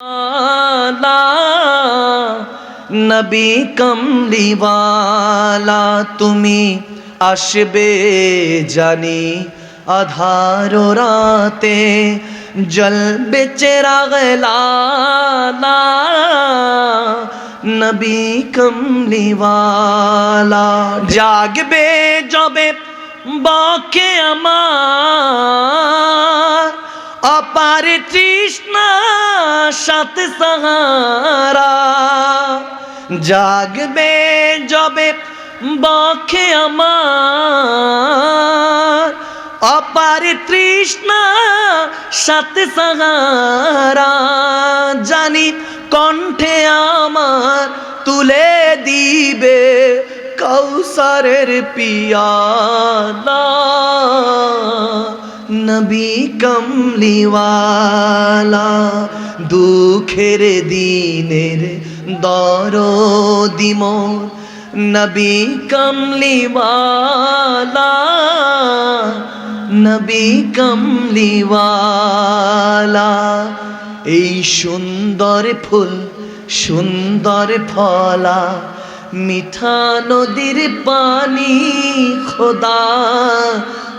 আলা নবী কমলিওয়ালা তুমি আসবে জানি আধার রাতে জলবে চেরাগ লালা নবী কমলিওয়ালা জাগবে যবে বকে আমার অপার তৃষ্ণা সাত সাহারা। জাগবে যবে বখে আমার। অপার তৃষ্ণা সাত সাহারা। জানি কণ্ঠে আমার তুলে দিবে কৌসারের পিয়ালা। নবী কমলিওয়ালা, দুঃখের দিনের দর দিমন নবী কমলিওয়ালা নবী কমলিওয়ালা, এই সুন্দর ফুল, সুন্দর ফলা, মিঠা নদীর পানি খোদা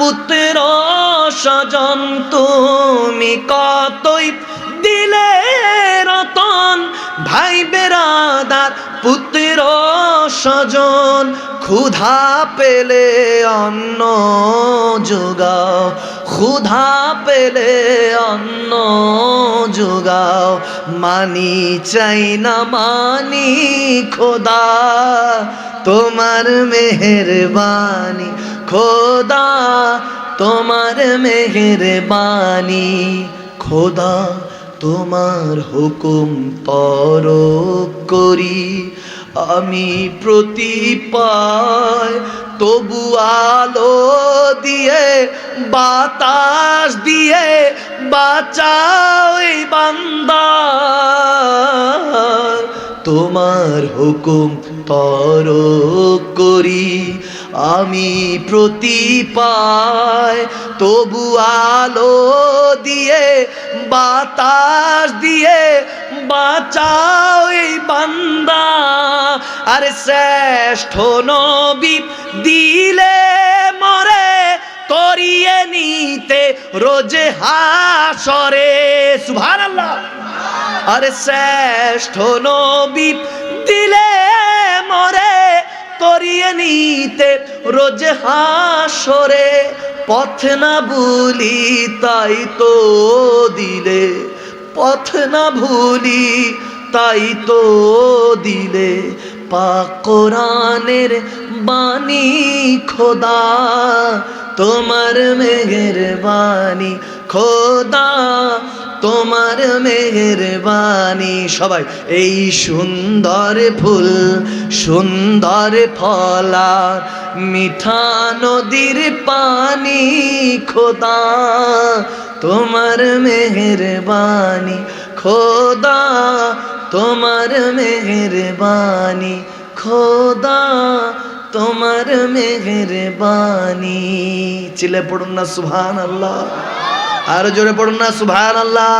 পুত্র স্বজন, তুমি কতই দিলে রতন? ভাই বেরাদার পুত্র স্বজন, ক্ষুধা পেলে অন্ন যোগাও। ক্ষুধা পেলে অন্ন যোগাও। মানি চাই না, মানি খোদা। তোমার মেহরবানি খোদা, তোমার মেহরবানি খোদা, তোমার হুকুম তর করি। আমি প্রতি পায় তবু আলো দিয়ে, বাতাস দিয়ে বাঁচাও বান্দা তোমার হুকুম তর করি। আমি প্রতি পায় তবু আলো দিয়ে, বাতাস দিয়ে বাঁচাও এই বান্দা। আরে শ্রেষ্ঠ নবী দিলে মরে, করিয়ে নিতে রোজে হাসরে। সুবহানাল্লাহ। আরে শ্রেষ্ঠ নবী দিলে নিতে রোজ হাসরে, পথ না ভুলি তাই তো দিলে। পথ না ভুলি তাই তো দিলে। পাক কোরআনের বাণী খোদা, তোমার মেঘের বাণী খোদা। তোমার মেহরবানি। সবাই, এই সুন্দর ফুল, সুন্দর ফলা মিঠা নদীর পানি খোদা। তোমার মেহরবানি, খোদা। তোমার মেহরবানি, খোদা। তোমার মেহরবানি। চিলে পড়ুন না সুভান আল্লাহ আর জোরে পড়ুন না সুভান আল্লাহ